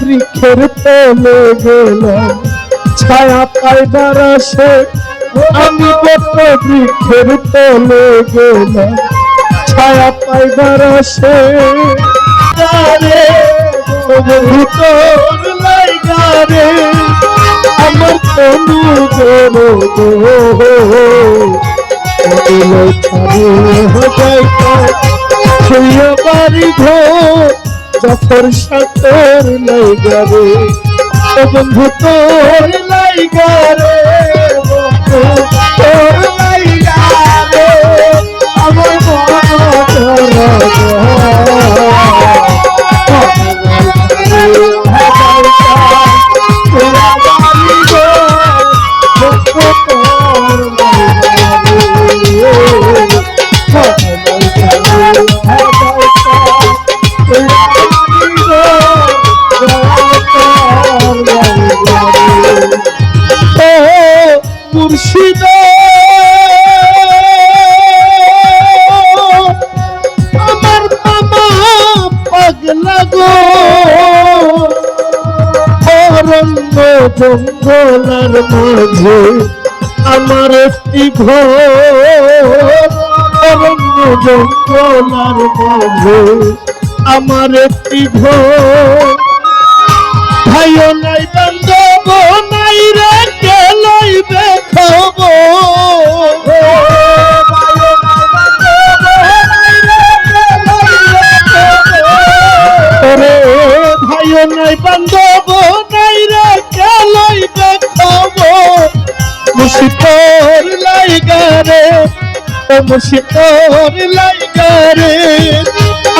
বৃক্ষের তলে গেলাম। ছায়া পাইবার আসে, আমি বট বৃক্ষের তলে গেলাম। ছায়া পাইবার আসে আমার তনু গরো গো। ছুঁয়ে বাড়ি ঘর যখন সাতর লাইগারে বন্ধু তোর লাইগারে মুর্শিদ আমার মামা পাগলা গো অরণ্য জঙ্গলার মাঝে আমার একটি ঘর অরণ্য জঙ্গলার মাঝে আমার একটি ভাইও নাই বান্ধব নাই রে কে লইবে ওরে ভাইও নাই বান্ধব নাই রে কে লইবে খবর। মুশিকর লাইগারে ও মুশিকর লাইগারে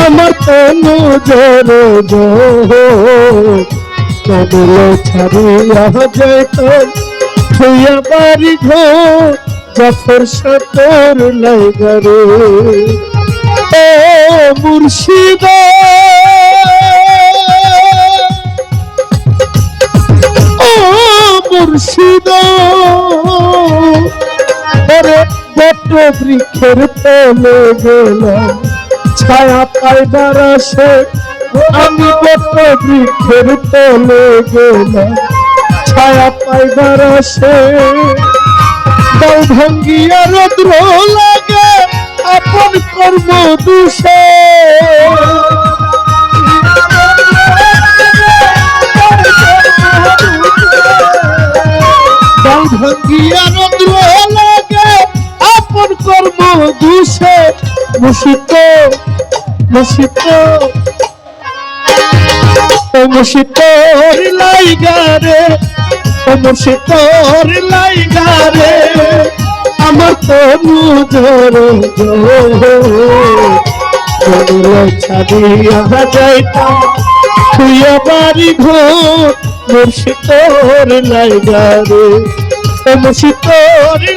আমার তনু জোর কদল ছাড়িয়া যেত ছুঁয়া বাড়ি ঘর জাফর সাতর লাইগারে ও মুর্শিদ। ও মুর্শিদ। বট বৃক্ষের তলে গেলাম। ছায়া পাইবার আসে, আমি বট বৃক্ষের তলে গেলাম। ছায়া পাইবার আসে দাও ভাঙ্গিয়া রদ্র লাগে, আপন কর্ম দুষে। ভাঙ্গিয়া রদ্র দুষে মুশিত মুশিত মুশিতর লাইগারে মুশিতর লাইগারে আমার তনু জোর জোর ছাড়িয়া যাইতাম। তুইয়া বাড়ি ঘর মুর্শিদর লাইগারে ও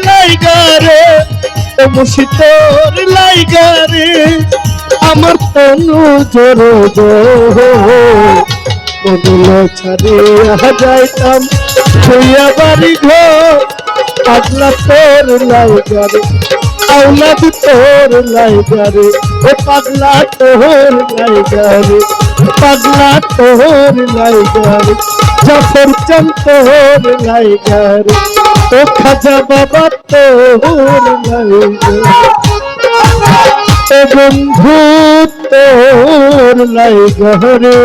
লাইগারে ও মুর্শিদর লাইগারে আমার তনু জোর বদল ছাড়িয়া যাইতাম তুইয়া বাড়ি ঘর, পাগলা তোর লাইগারে আউলাদ তোর লাইগারে ও পাগলা তোর লাইগারে পাগলা তোর লাইগারে জাফর চান তোর লাইগারে ও খাজা বাবা তোর ও বন্ধু তোর লাইগারে